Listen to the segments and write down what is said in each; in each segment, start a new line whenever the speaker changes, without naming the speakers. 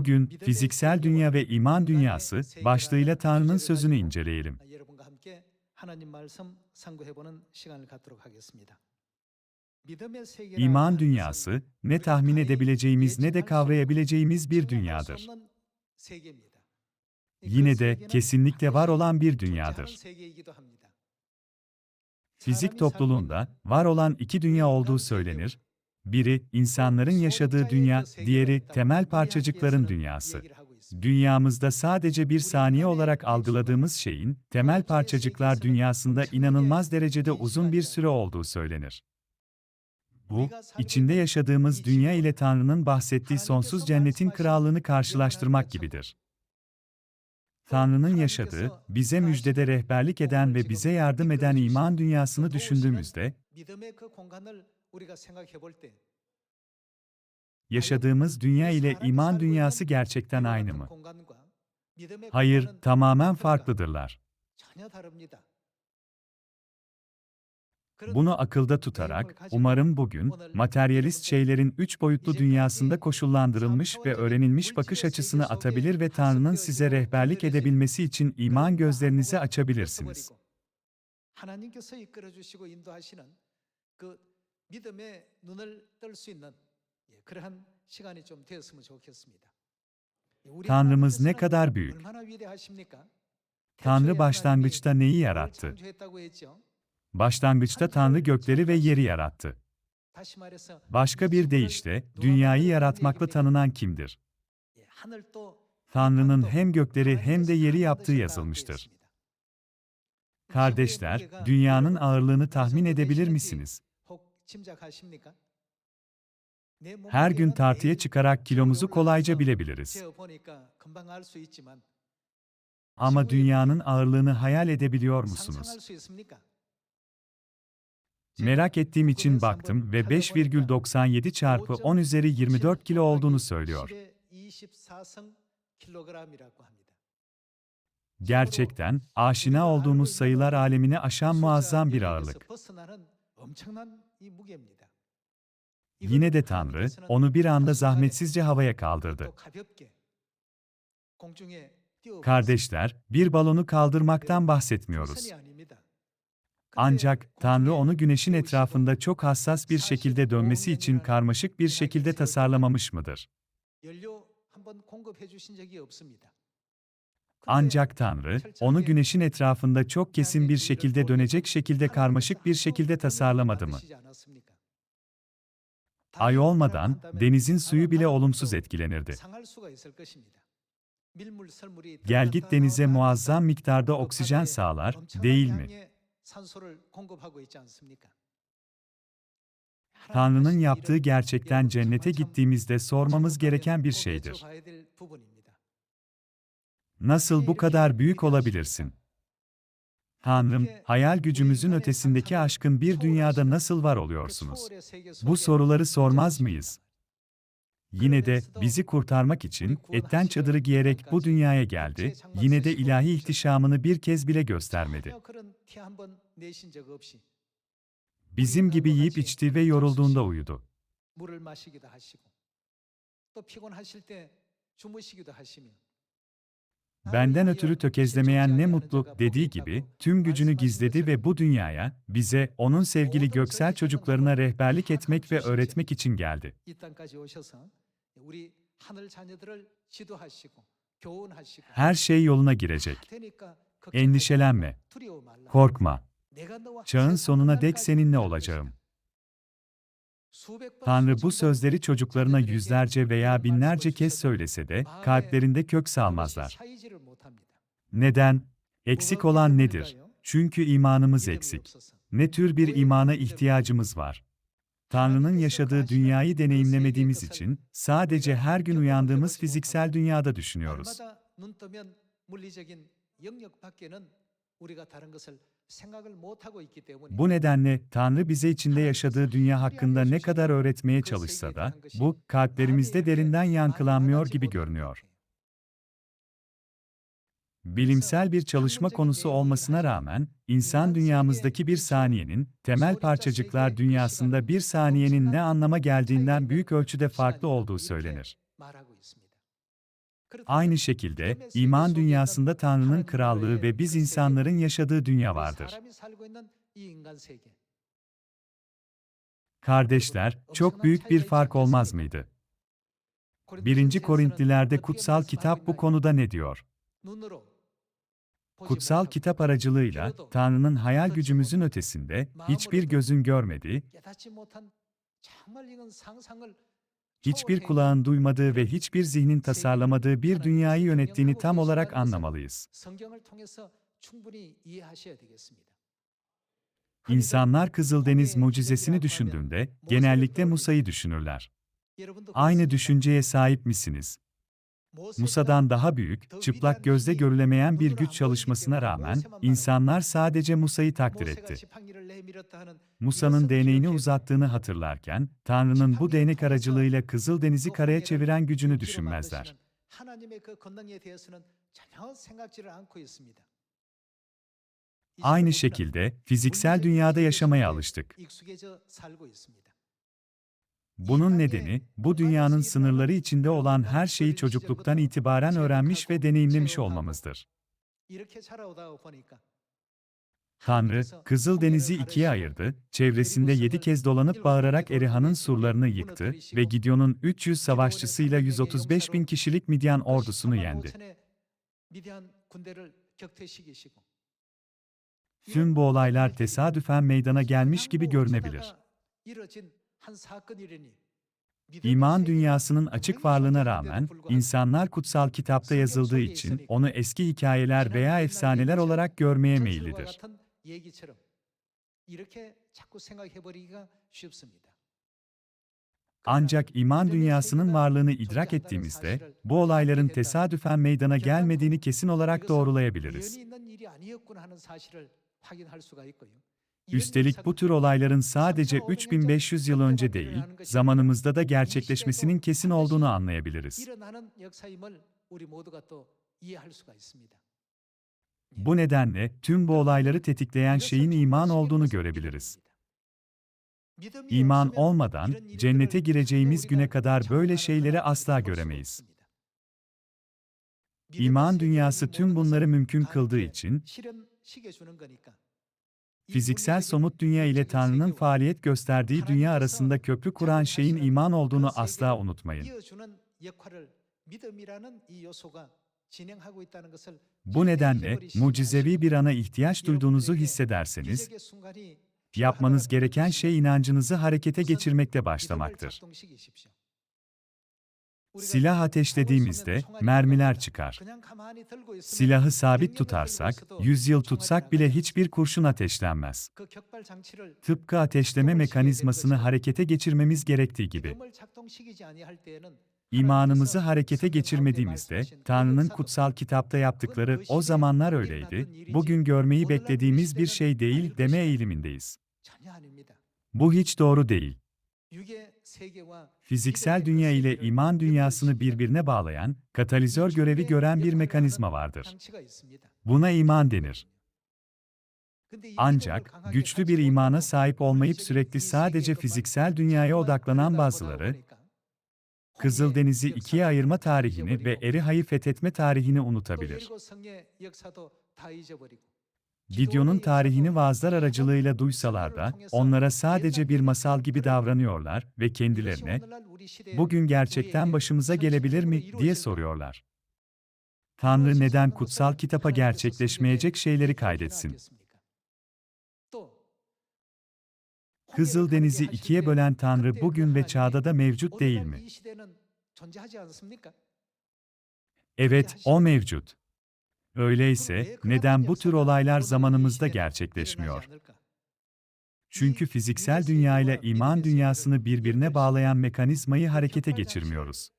Bugün fiziksel dünya ve iman dünyası başlığıyla Tanrı'nın sözünü inceleyelim. İman dünyası ne tahmin edebileceğimiz ne de kavrayabileceğimiz bir dünyadır. Yine de kesinlikle var olan bir dünyadır. Fizik topluluğunda var olan iki dünya olduğu söylenir. Biri insanların yaşadığı dünya, diğeri temel parçacıkların dünyası. Dünyamızda sadece bir saniye olarak algıladığımız şeyin, temel parçacıklar dünyasında inanılmaz derecede uzun bir süre olduğu söylenir. Bu, içinde yaşadığımız dünya ile Tanrı'nın bahsettiği sonsuz cennetin krallığını karşılaştırmak gibidir. Tanrı'nın yaşadığı, bize müjdede rehberlik eden ve bize yardım eden iman dünyasını düşündüğümüzde, Yaşadığımız dünya ile iman dünyası gerçekten aynı mı? Hayır, tamamen farklıdırlar. Bunu akılda tutarak, umarım bugün, materyalist şeylerin üç boyutlu dünyasında koşullandırılmış ve öğrenilmiş bakış açısını atabilir ve Tanrı'nın size rehberlik edebilmesi için iman gözlerinizi açabilirsiniz.
하나님께서 이끌어 주시고 인도하시는 그 믿음의 눈을 뜰 수 있는 예, 그러한 시간이 좀 되었으면 좋겠습니다. 우리
Tanrımız ne
하나님께서는
kadar büyük.
얼마나 위대하십니까?
Tanrı
태초에
başlangıçta
하나님이
neyi
그를
yarattı?
창조했다고 했죠.
Başlangıçta Tanrı gökleri ve yeri yarattı.
다시 말해서
Başka bir deyişle, dünyayı yaratmakla tanınan kimdir?
예, 하늘도
Tanrı'nın
땅도
hem gökleri hem de
하나님께서
yeri
다
yaptığı
만드셨다
yazılmıştır.
되어 있습니다.
Kardeşler,
지구의 무게가
dünyanın
여러분
ağırlığını tahmin
어느 정도
edebilir
되시는지
misiniz? Her gün tartıya çıkarak kilomuzu kolayca bilebiliriz. Ama dünyanın ağırlığını hayal edebiliyor musunuz? Merak ettiğim için baktım ve 5,97 çarpı 10 üzeri 24 kilo olduğunu söylüyor. Gerçekten aşina olduğumuz sayılar alemini aşan muazzam bir ağırlık. Yine de Tanrı onu bir anda zahmetsizce havaya kaldırdı. Kardeşler, bir balonu kaldırmaktan bahsetmiyoruz. Ancak Tanrı onu güneşin etrafında çok hassas bir şekilde dönmesi için karmaşık bir şekilde tasarlamamış mıdır? Ancak Tanrı, onu güneşin etrafında çok kesin bir şekilde dönecek şekilde karmaşık bir şekilde tasarlamadı mı? Ay olmadan, denizin suyu bile olumsuz etkilenirdi. Gelgit denize muazzam miktarda oksijen sağlar, değil mi? Tanrı'nın yaptığı gerçekten cennete gittiğimizde sormamız gereken bir şeydir. Nasıl bu kadar büyük olabilirsin? Tanrım, hayal gücümüzün ötesindeki aşkın bir dünyada nasıl var oluyorsunuz? Bu soruları sormaz mıyız? Yine de bizi kurtarmak için etten çadırı giyerek bu dünyaya geldi, yine de ilahi ihtişamını bir kez bile göstermedi. Bizim gibi yiyip içti ve yorulduğunda uyudu.
물을 마시기도 하시고 또 피곤하실 때 주무시기도 하시며
benden ötürü tökezlemeyen ne mutlu dediği gibi tüm gücünü gizledi ve bu dünyaya, bize, onun sevgili göksel çocuklarına rehberlik etmek ve öğretmek için geldi. Her şey yoluna girecek. Endişelenme. Korkma. Çağın sonuna dek seninle olacağım. Tanrı bu sözleri çocuklarına yüzlerce veya binlerce kez söylese de kalplerinde kök salmazlar. Neden? Eksik olan nedir? Çünkü imanımız eksik. Ne tür bir imana ihtiyacımız var? Tanrı'nın yaşadığı dünyayı deneyimlemediğimiz için sadece her gün uyandığımız fiziksel dünyada düşünüyoruz. Bu nedenle Tanrı bize içinde yaşadığı dünya hakkında ne kadar öğretmeye çalışsa da bu kalplerimizde derinden yankılanmıyor gibi görünüyor. Bilimsel bir çalışma konusu olmasına rağmen, insan dünyamızdaki bir saniyenin, temel parçacıklar dünyasında bir saniyenin ne anlama geldiğinden büyük ölçüde farklı olduğu söylenir. Aynı şekilde iman dünyasında Tanrı'nın krallığı ve biz insanların yaşadığı dünya vardır. Kardeşler, çok büyük bir fark olmaz mıydı? 1. Korintliler'de kutsal kitap bu konuda ne diyor? Kutsal kitap. aracılığıyla Tanrı'nın hayal gücümüzün ötesinde hiçbir gözün görmediği hiçbir kulağın duymadığı ve hiçbir zihnin tasarlamadığı bir dünyayı yönettiğini tam olarak anlamalıyız. İnsanlar Kızıldeniz mucizesini düşündüğünde genellikle Musa'yı düşünürler. Aynı düşünceye sahip misiniz? Musa'dan daha büyük, çıplak gözle görülemeyen bir güç çalışmasına rağmen insanlar sadece Musa'yı takdir etti. Musa'nın değneğini uzattığını hatırlarken Tanrı'nın bu değnek aracılığıyla Kızıl Denizi karaya çeviren gücünü düşünmezler. Aynı şekilde fiziksel dünyada yaşamaya alıştık. Bunun nedeni, bu dünyanın sınırları içinde olan her şeyi çocukluktan itibaren öğrenmiş ve deneyimlemiş olmamızdır. Tanrı, Kızıl Denizi ikiye ayırdı, çevresinde yedi kez dolanıp bağırarak Erihan'ın surlarını yıktı ve Gideon'un 300 savaşçısıyla 135 bin kişilik Midyan ordusunu yendi. Tüm bu olaylar tesadüfen meydana gelmiş gibi görünebilir. İman dünyasının açık varlığına rağmen, insanlar kutsal kitapta yazıldığı için onu eski hikayeler veya efsaneler olarak görmeye meyillidir. Ancak iman dünyasının varlığını idrak ettiğimizde, bu olayların tesadüfen meydana gelmediğini kesin olarak doğrulayabiliriz. Üstelik bu tür olayların sadece 3500 yıl önce değil, zamanımızda da gerçekleşmesinin kesin olduğunu anlayabiliriz. Bu nedenle tüm bu olayları tetikleyen şeyin iman olduğunu görebiliriz. İman olmadan cennete gireceğimiz güne kadar böyle şeyleri asla göremeyiz. İman dünyası tüm bunları mümkün kıldığı için fiziksel somut dünya ile Tanrı'nın faaliyet gösterdiği dünya arasında köprü kuran şeyin iman olduğunu asla unutmayın. Bu nedenle mucizevi bir ana ihtiyaç duyduğunuzu hissederseniz, yapmanız gereken şey inancınızı harekete geçirmekte başlamaktır. Silah ateşlediğimizde mermiler çıkar. Silahı sabit tutarsak, 100 yıl tutsak bile hiçbir kurşun ateşlenmez. Tıpkı ateşleme mekanizmasını harekete geçirmemiz gerektiği gibi. İmanımızı harekete geçirmediğimizde, Tanrı'nın kutsal kitapta yaptıkları o zamanlar öyleydi, bugün görmeyi beklediğimiz bir şey değil deme eğilimindeyiz. Bu hiç doğru değil. Fiziksel dünya ile iman dünyasını birbirine bağlayan, katalizör görevi gören bir mekanizma vardır. Buna iman denir. Ancak, güçlü bir imana sahip olmayıp sürekli sadece fiziksel dünyaya odaklanan bazıları, Kızıldeniz'i ikiye ayırma tarihini ve Eriha'yı fethetme tarihini unutabilir. Gideon'un tarihini vaazlar aracılığıyla duysalar da, onlara sadece bir masal gibi davranıyorlar ve kendilerine, bugün gerçekten başımıza gelebilir mi, diye soruyorlar. Tanrı neden kutsal kitapa gerçekleşmeyecek şeyleri kaydetsin? Kızıldeniz'i ikiye bölen Tanrı bugün ve çağda da mevcut değil mi? Evet, o mevcut. Öyleyse, neden bu tür olaylar zamanımızda gerçekleşmiyor? Çünkü fiziksel dünya ile iman dünyasını birbirine bağlayan mekanizmayı harekete geçirmiyoruz.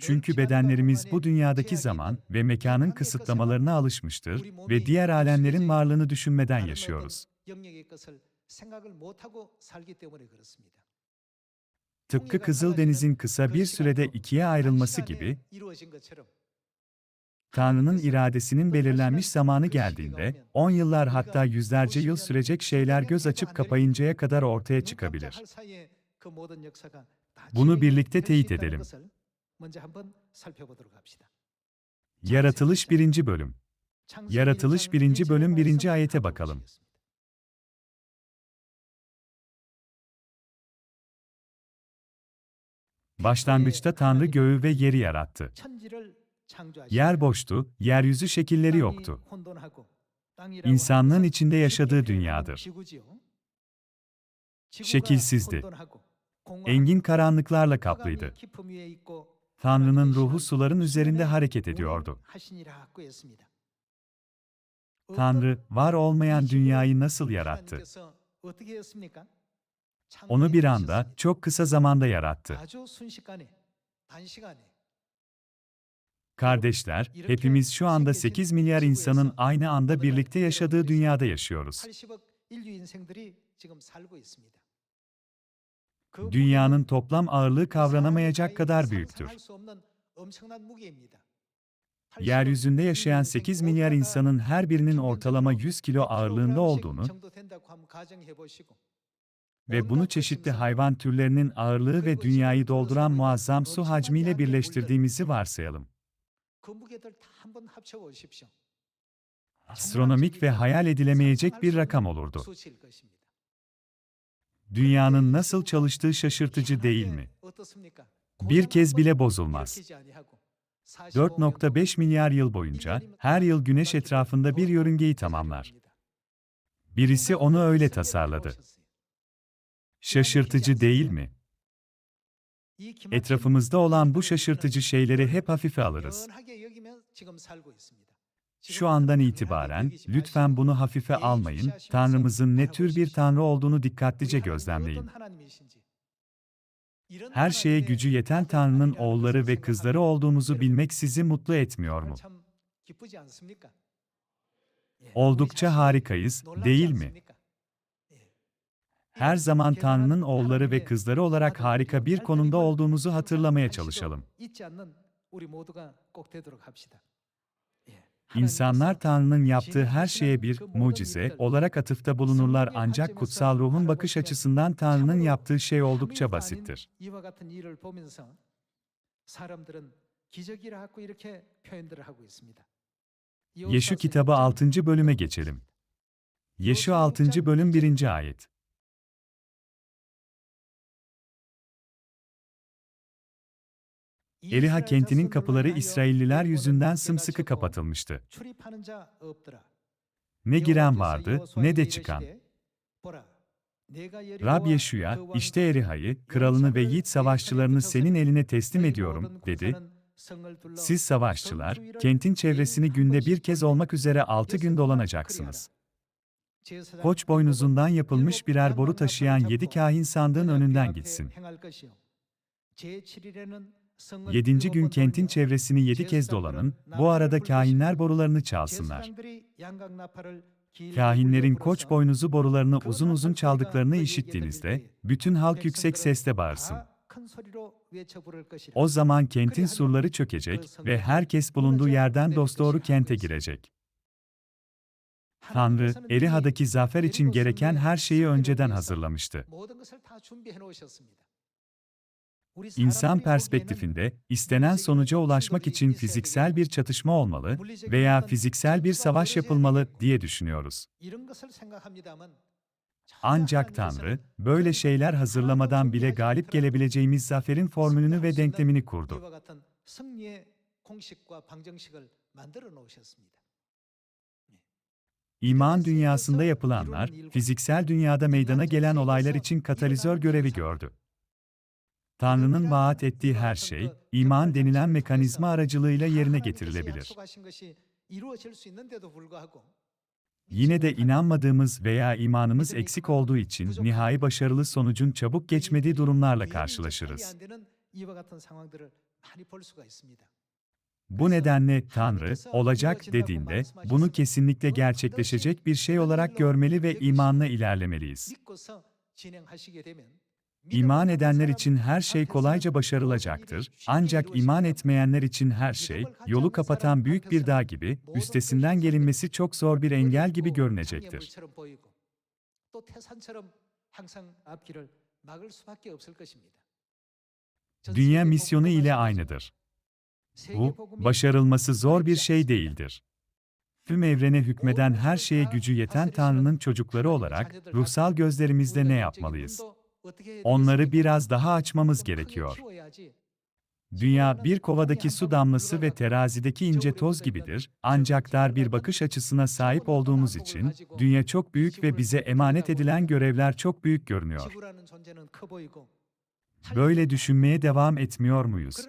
Çünkü bedenlerimiz bu dünyadaki zaman ve mekanın kısıtlamalarına alışmıştır ve diğer alemlerin varlığını düşünmeden yaşıyoruz tıpkı Kızıldeniz'in kısa bir sürede ikiye ayrılması gibi, Tanrı'nın iradesinin belirlenmiş zamanı geldiğinde, on yıllar hatta yüzlerce yıl sürecek şeyler göz açıp kapayıncaya kadar ortaya çıkabilir. Bunu birlikte teyit edelim. Yaratılış 1. Bölüm Yaratılış 1. Bölüm 1. ayete bakalım. Başlangıçta Tanrı göğü ve yeri yarattı. Yer boştu, yeryüzü şekilleri yoktu. İnsanlığın içinde yaşadığı dünyadır. Şekilsizdi. Engin karanlıklarla kaplıydı. Tanrı'nın ruhu suların üzerinde hareket ediyordu. Tanrı, var olmayan dünyayı nasıl yarattı? onu bir anda çok kısa zamanda yarattı. Kardeşler, hepimiz şu anda 8 milyar insanın aynı anda birlikte yaşadığı dünyada yaşıyoruz. Dünyanın toplam ağırlığı kavranamayacak kadar büyüktür. Yeryüzünde yaşayan 8 milyar insanın her birinin ortalama 100 kilo ağırlığında olduğunu ve bunu çeşitli hayvan türlerinin ağırlığı ve dünyayı dolduran muazzam su hacmiyle birleştirdiğimizi varsayalım. Astronomik ve hayal edilemeyecek bir rakam olurdu. Dünyanın nasıl çalıştığı şaşırtıcı değil mi? Bir kez bile bozulmaz. 4.5 milyar yıl boyunca her yıl güneş etrafında bir yörüngeyi tamamlar. Birisi onu öyle tasarladı. Şaşırtıcı değil mi? Etrafımızda olan bu şaşırtıcı şeyleri hep hafife alırız. Şu andan itibaren lütfen bunu hafife almayın. Tanrımızın ne tür bir tanrı olduğunu dikkatlice gözlemleyin. Her şeye gücü yeten Tanrı'nın oğulları ve kızları olduğumuzu bilmek sizi mutlu etmiyor mu? Oldukça harikayız, değil mi? Her zaman Tanrı'nın oğulları ve kızları olarak harika bir konumda olduğumuzu hatırlamaya çalışalım. İnsanlar Tanrı'nın yaptığı her şeye bir mucize olarak atıfta bulunurlar ancak kutsal ruhun bakış açısından Tanrı'nın yaptığı şey oldukça basittir. Yeşu kitabı 6. bölüme geçelim. Yeşu 6. bölüm 1. ayet. Eliha kentinin kapıları İsrailliler yüzünden sımsıkı kapatılmıştı. Ne giren vardı, ne de çıkan. Rab Yeşu'ya, işte Eriha'yı, kralını ve yiğit savaşçılarını senin eline teslim ediyorum, dedi. Siz savaşçılar, kentin çevresini günde bir kez olmak üzere altı gün dolanacaksınız. Koç boynuzundan yapılmış birer boru taşıyan yedi kahin sandığın önünden gitsin. Yedinci gün kentin çevresini yedi kez dolanın, bu arada kahinler borularını çalsınlar. Kahinlerin koç boynuzu borularını uzun uzun çaldıklarını işittiğinizde, bütün halk yüksek sesle bağırsın. O zaman kentin surları çökecek ve herkes bulunduğu yerden dosdoğru kente girecek. Tanrı, Eriha'daki zafer için gereken her şeyi önceden hazırlamıştı. İnsan perspektifinde, istenen sonuca ulaşmak için fiziksel bir çatışma olmalı veya fiziksel bir savaş yapılmalı diye düşünüyoruz. Ancak Tanrı, böyle şeyler hazırlamadan bile galip gelebileceğimiz zaferin formülünü ve denklemini kurdu. İman dünyasında yapılanlar, fiziksel dünyada meydana gelen olaylar için katalizör görevi gördü. Tanrı'nın vaat ettiği her şey, iman denilen mekanizma aracılığıyla yerine getirilebilir. Yine de inanmadığımız veya imanımız eksik olduğu için nihai başarılı sonucun çabuk geçmediği durumlarla karşılaşırız. Bu nedenle Tanrı, olacak dediğinde, bunu kesinlikle gerçekleşecek bir şey olarak görmeli ve imanla ilerlemeliyiz. İman edenler için her şey kolayca başarılacaktır, ancak iman etmeyenler için her şey, yolu kapatan büyük bir dağ gibi, üstesinden gelinmesi çok zor bir engel gibi görünecektir. dünya misyonu ile aynıdır. Bu, başarılması zor bir şey değildir. Tüm evrene hükmeden her şeye gücü yeten Tanrı'nın çocukları olarak ruhsal gözlerimizde ne yapmalıyız? Onları biraz daha açmamız gerekiyor. Dünya bir kovadaki su damlası ve terazideki ince toz gibidir, ancak dar bir bakış açısına sahip olduğumuz için, dünya çok büyük ve bize emanet edilen görevler çok büyük görünüyor. Böyle düşünmeye devam etmiyor muyuz?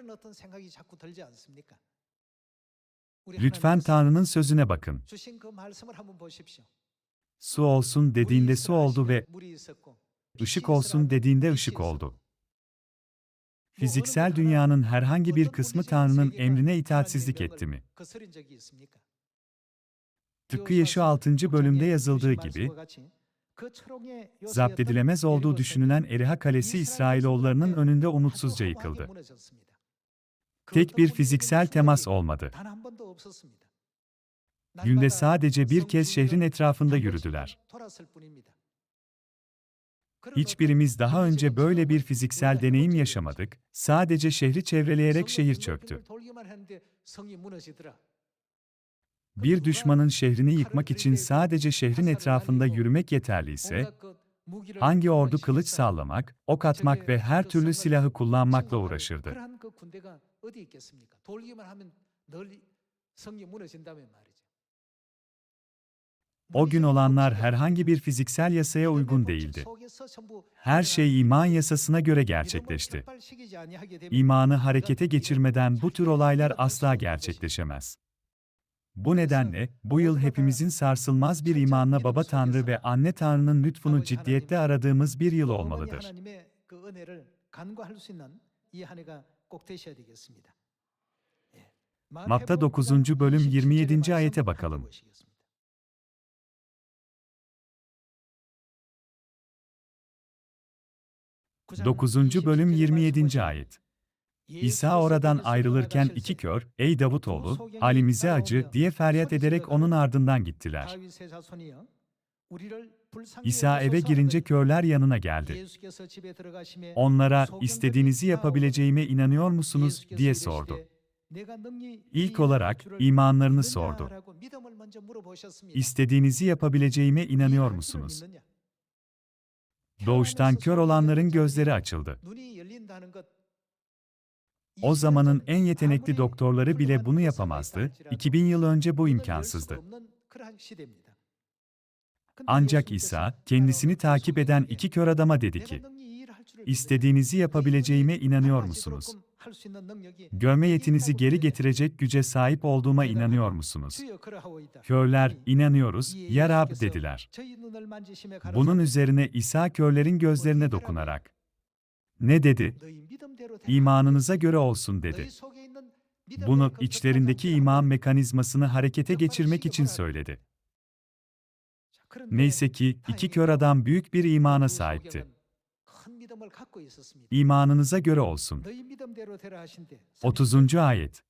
Lütfen Tanrı'nın sözüne bakın. Su olsun dediğinde su oldu ve ışık olsun dediğinde ışık oldu. Fiziksel dünyanın herhangi bir kısmı Tanrı'nın emrine itaatsizlik etti mi? Tıpkı Yeşu 6. bölümde yazıldığı gibi, zapt edilemez olduğu düşünülen Eriha Kalesi İsrailoğullarının önünde umutsuzca yıkıldı. Tek bir fiziksel temas olmadı. Günde sadece bir kez şehrin etrafında yürüdüler. Hiçbirimiz daha önce böyle bir fiziksel deneyim yaşamadık, sadece şehri çevreleyerek şehir çöktü. Bir düşmanın şehrini yıkmak için sadece şehrin etrafında yürümek yeterliyse, hangi ordu kılıç sallamak, ok atmak ve her türlü silahı kullanmakla uğraşırdı? O gün olanlar herhangi bir fiziksel yasaya uygun değildi. Her şey iman yasasına göre gerçekleşti. İmanı harekete geçirmeden bu tür olaylar asla gerçekleşemez. Bu nedenle, bu yıl hepimizin sarsılmaz bir imanla Baba Tanrı ve Anne Tanrı'nın lütfunu ciddiyetle aradığımız bir yıl olmalıdır. Matta 9. bölüm 27. ayete bakalım. 9. bölüm 27. ayet. İsa oradan ayrılırken iki kör, ''Ey Davutoğlu, halimize acı'' diye feryat ederek onun ardından gittiler. İsa eve girince körler yanına geldi. Onlara, istediğinizi yapabileceğime inanıyor musunuz, diye sordu. İlk olarak, imanlarını sordu. İstediğinizi yapabileceğime inanıyor musunuz? Doğuştan kör olanların gözleri açıldı. O zamanın en yetenekli doktorları bile bunu yapamazdı, 2000 yıl önce bu imkansızdı. Ancak İsa, kendisini takip eden iki kör adama dedi ki, İstediğinizi yapabileceğime inanıyor musunuz? Görme yetinizi geri getirecek güce sahip olduğuma inanıyor musunuz? Körler, inanıyoruz, ya Rab dediler. Bunun üzerine İsa körlerin gözlerine dokunarak, ne dedi? İmanınıza göre olsun dedi. Bunu içlerindeki iman mekanizmasını harekete geçirmek için söyledi. Neyse ki iki kör adam büyük bir imana sahipti. İmanınıza göre olsun. 30. ayet.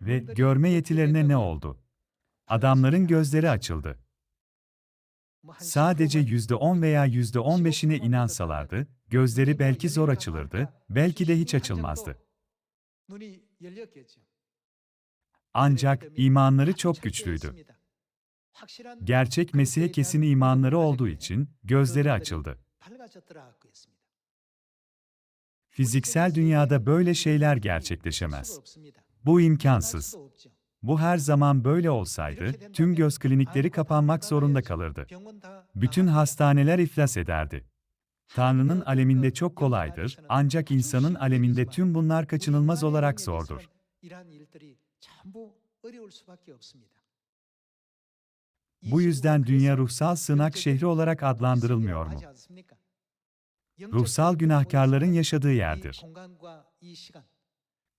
Ve görme yetilerine ne oldu? Adamların gözleri açıldı. Sadece yüzde on veya yüzde on beşine inansalardı, gözleri belki zor açılırdı, belki de hiç açılmazdı. Ancak imanları çok güçlüydü. Gerçek Mesih'e kesin imanları olduğu için gözleri açıldı. Fiziksel dünyada böyle şeyler gerçekleşemez. Bu imkansız. Bu her zaman böyle olsaydı, tüm göz klinikleri kapanmak zorunda kalırdı. Bütün hastaneler iflas ederdi. Tanrı'nın aleminde çok kolaydır, ancak insanın aleminde tüm bunlar kaçınılmaz olarak zordur. Bu yüzden dünya ruhsal sığınak şehri olarak adlandırılmıyor mu? Ruhsal günahkarların yaşadığı yerdir.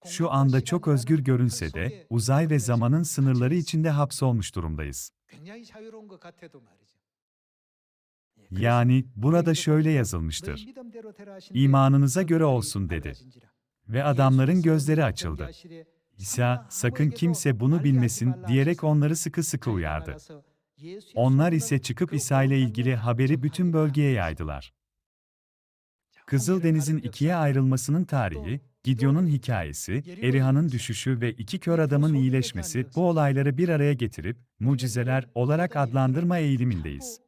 Şu anda çok özgür görünse de, uzay ve zamanın sınırları içinde hapsolmuş durumdayız. Yani, burada şöyle yazılmıştır. İmanınıza göre olsun dedi. Ve adamların gözleri açıldı. İsa, sakın kimse bunu bilmesin diyerek onları sıkı sıkı uyardı. Onlar ise çıkıp İsa ile ilgili haberi bütün bölgeye yaydılar. Kızıldeniz'in ikiye ayrılmasının tarihi, Gideon'un hikayesi, Erihan'ın düşüşü ve iki kör adamın iyileşmesi bu olayları bir araya getirip mucizeler olarak adlandırma eğilimindeyiz.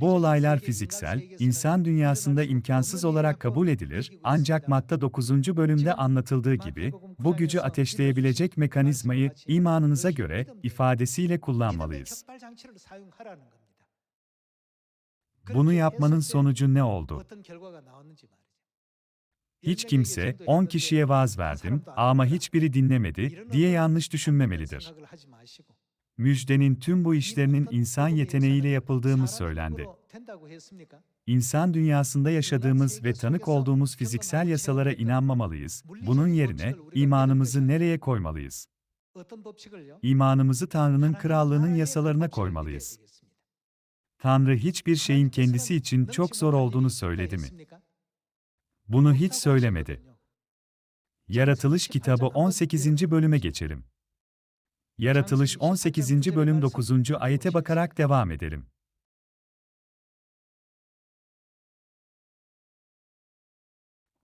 Bu. Olaylar fiziksel, insan dünyasında imkansız olarak kabul edilir, ancak madde 9. bölümde anlatıldığı gibi, bu gücü ateşleyebilecek mekanizmayı imanınıza göre ifadesiyle kullanmalıyız. Bunu yapmanın sonucu ne oldu? Hiç kimse 10 kişiye vaaz verdim ama hiçbiri dinlemedi diye yanlış düşünmemelidir. Müjdenin tüm bu işlerinin insan yeteneğiyle yapıldığımı söylendi. İnsan dünyasında yaşadığımız ve tanık olduğumuz fiziksel yasalara inanmamalıyız. Bunun yerine imanımızı nereye koymalıyız? İmanımızı Tanrı'nın krallığının yasalarına koymalıyız. Tanrı hiçbir şeyin kendisi için çok zor olduğunu söyledi mi? Bunu hiç söylemedi. Yaratılış kitabı 18. bölüme geçelim. Yaratılış 18. bölüm 9. ayete bakarak devam edelim.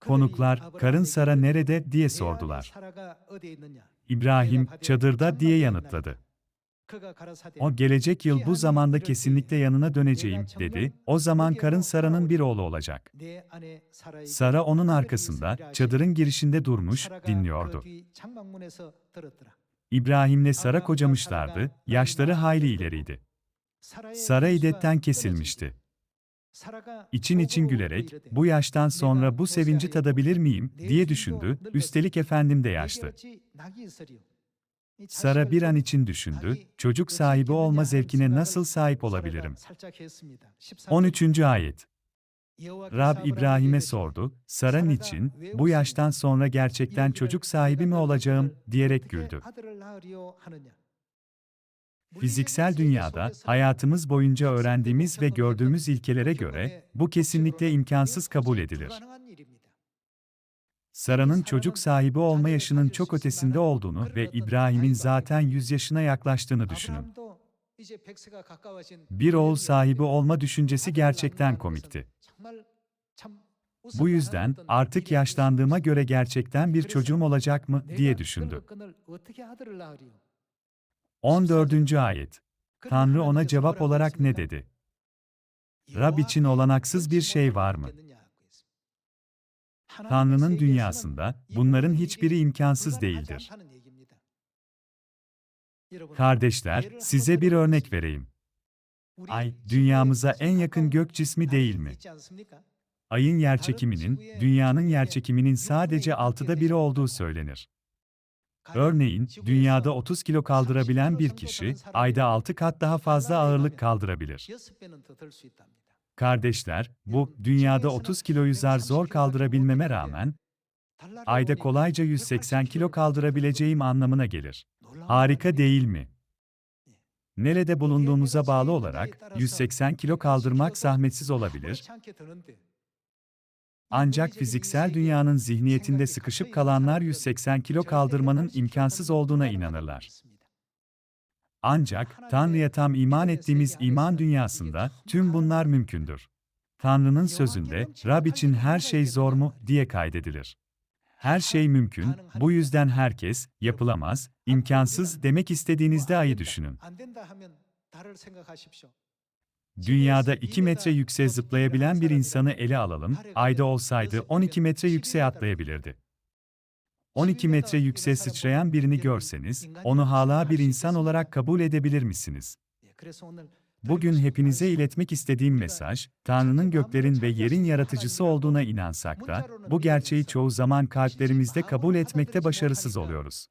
Konuklar, karın Sara nerede diye sordular. İbrahim, çadırda diye yanıtladı. O gelecek yıl bu zamanda kesinlikle yanına döneceğim, dedi. O zaman karın Sara'nın bir oğlu olacak. Sara onun arkasında, çadırın girişinde durmuş, dinliyordu. İbrahim'le Sara kocamışlardı, yaşları hayli ileriydi. Sara iddetten kesilmişti. İçin için gülerek, bu yaştan sonra bu sevinci tadabilir miyim, diye düşündü, üstelik efendim de yaşlı. Sara bir an için düşündü, çocuk sahibi olma zevkine nasıl sahip olabilirim? 13. ayet. Rab İbrahim'e sordu, Sara niçin, bu yaştan sonra gerçekten çocuk sahibi mi olacağım, diyerek güldü. Fiziksel dünyada, hayatımız boyunca öğrendiğimiz ve gördüğümüz ilkelere göre, bu kesinlikle imkansız kabul edilir. Sara'nın çocuk sahibi olma yaşının çok ötesinde olduğunu ve İbrahim'in zaten 100 yaşına yaklaştığını düşünün. Bir oğul sahibi olma düşüncesi gerçekten komikti. Bu yüzden artık yaşlandığıma göre gerçekten bir çocuğum olacak mı diye düşündü. 14. ayet. Tanrı ona cevap olarak ne dedi? Rab için olanaksız bir şey var mı? Tanrı'nın dünyasında bunların hiçbiri imkansız değildir. Kardeşler, size bir örnek vereyim. Ay, dünyamıza en yakın gök cismi değil mi? Ayın yerçekiminin, dünyanın yerçekiminin sadece altıda biri olduğu söylenir. Örneğin, dünyada 30 kilo kaldırabilen bir kişi, ayda 6 kat daha fazla ağırlık kaldırabilir. Kardeşler, bu, dünyada 30 kiloyu zar zor kaldırabilmeme rağmen, ayda kolayca 180 kilo kaldırabileceğim anlamına gelir. Harika değil mi? Nerede bulunduğumuza bağlı olarak, 180 kilo kaldırmak zahmetsiz olabilir, ancak fiziksel dünyanın zihniyetinde sıkışıp kalanlar 180 kilo kaldırmanın imkansız olduğuna inanırlar. Ancak Tanrı'ya tam iman ettiğimiz iman dünyasında tüm bunlar mümkündür. Tanrı'nın sözünde Rab için her şey zor mu diye kaydedilir. Her şey mümkün, bu yüzden herkes yapılamaz, imkansız demek istediğinizde ayı düşünün. Dünyada 2 metre yükseğe zıplayabilen bir insanı ele alalım, ayda olsaydı 12 metre yükseğe atlayabilirdi. 12 metre yükseğe sıçrayan birini görseniz, onu hala bir insan olarak kabul edebilir misiniz? Bugün hepinize iletmek istediğim mesaj, Tanrı'nın göklerin ve yerin yaratıcısı olduğuna inansak da, bu gerçeği çoğu zaman kalplerimizde kabul etmekte başarısız oluyoruz.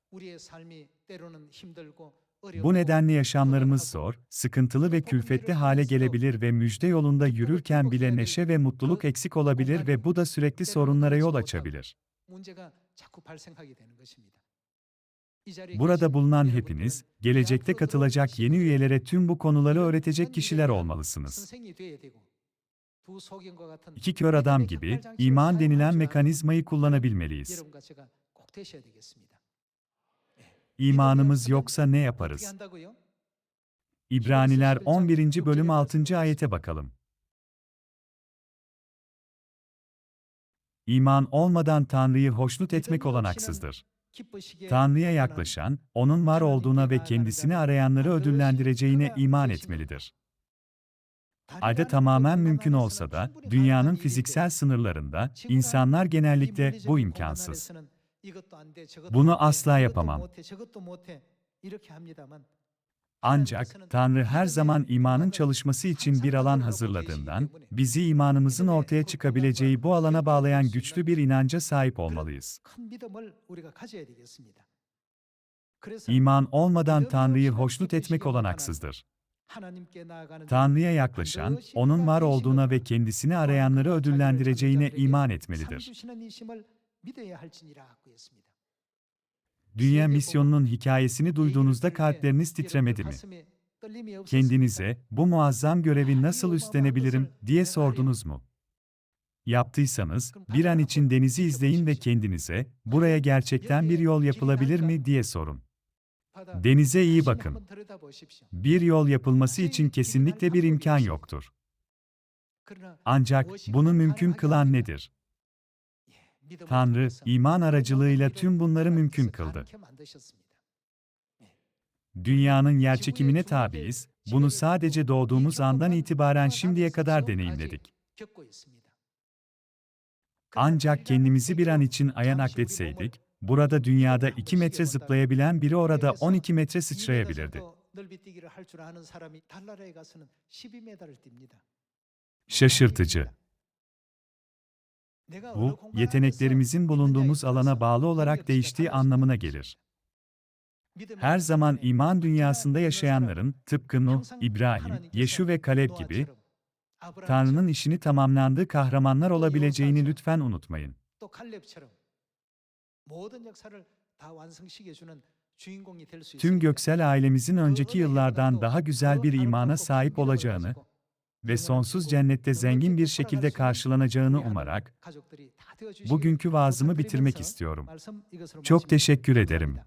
Bu nedenle yaşamlarımız zor, sıkıntılı ve külfetli hale gelebilir ve müjde yolunda yürürken bile neşe ve mutluluk eksik olabilir ve bu da sürekli sorunlara yol açabilir. Burada bulunan hepiniz, gelecekte katılacak yeni üyelere tüm bu konuları öğretecek kişiler olmalısınız. İki kör adam gibi, iman denilen mekanizmayı kullanabilmeliyiz. İmanımız yoksa ne yaparız? İbraniler 11. bölüm 6. ayete bakalım. İman olmadan Tanrı'yı hoşnut etmek olanaksızdır. Tanrı'ya yaklaşan, O'nun var olduğuna ve kendisini arayanları ödüllendireceğine iman etmelidir. Ayda tamamen mümkün olsa da, dünyanın fiziksel sınırlarında, insanlar genellikle bu imkansız. Bunu asla yapamam. Ancak, Tanrı her zaman imanın çalışması için bir alan hazırladığından, bizi imanımızın ortaya çıkabileceği bu alana bağlayan güçlü bir inanca sahip olmalıyız. İman olmadan Tanrı'yı hoşnut etmek olanaksızdır. Tanrı'ya yaklaşan, O'nun var olduğuna ve kendisini arayanları ödüllendireceğine iman etmelidir. Dünya misyonunun hikayesini duyduğunuzda kalpleriniz titremedi mi? Kendinize, bu muazzam görevi nasıl üstlenebilirim, diye sordunuz mu? Yaptıysanız, bir an için denizi izleyin ve kendinize, buraya gerçekten bir yol yapılabilir mi, diye sorun. Denize iyi bakın. Bir yol yapılması için kesinlikle bir imkan yoktur. Ancak, bunu mümkün kılan nedir? Tanrı, iman aracılığıyla tüm bunları mümkün kıldı. Dünyanın yerçekimine tabiiz, bunu sadece doğduğumuz andan itibaren şimdiye kadar deneyimledik. Ancak kendimizi bir an için aya nakletseydik, burada dünyada 2 metre zıplayabilen biri orada 12 metre sıçrayabilirdi. Şaşırtıcı. Bu, yeteneklerimizin bulunduğumuz alana bağlı olarak değiştiği anlamına gelir. Her zaman iman dünyasında yaşayanların, tıpkı Nuh, İbrahim, Yeşu ve Kaleb gibi, Tanrı'nın işini tamamlandığı kahramanlar olabileceğini lütfen unutmayın. Tüm göksel ailemizin önceki yıllardan daha güzel bir imana sahip olacağını ve sonsuz cennette zengin bir şekilde karşılanacağını umarak, bugünkü vaazımı bitirmek istiyorum. Çok teşekkür ederim.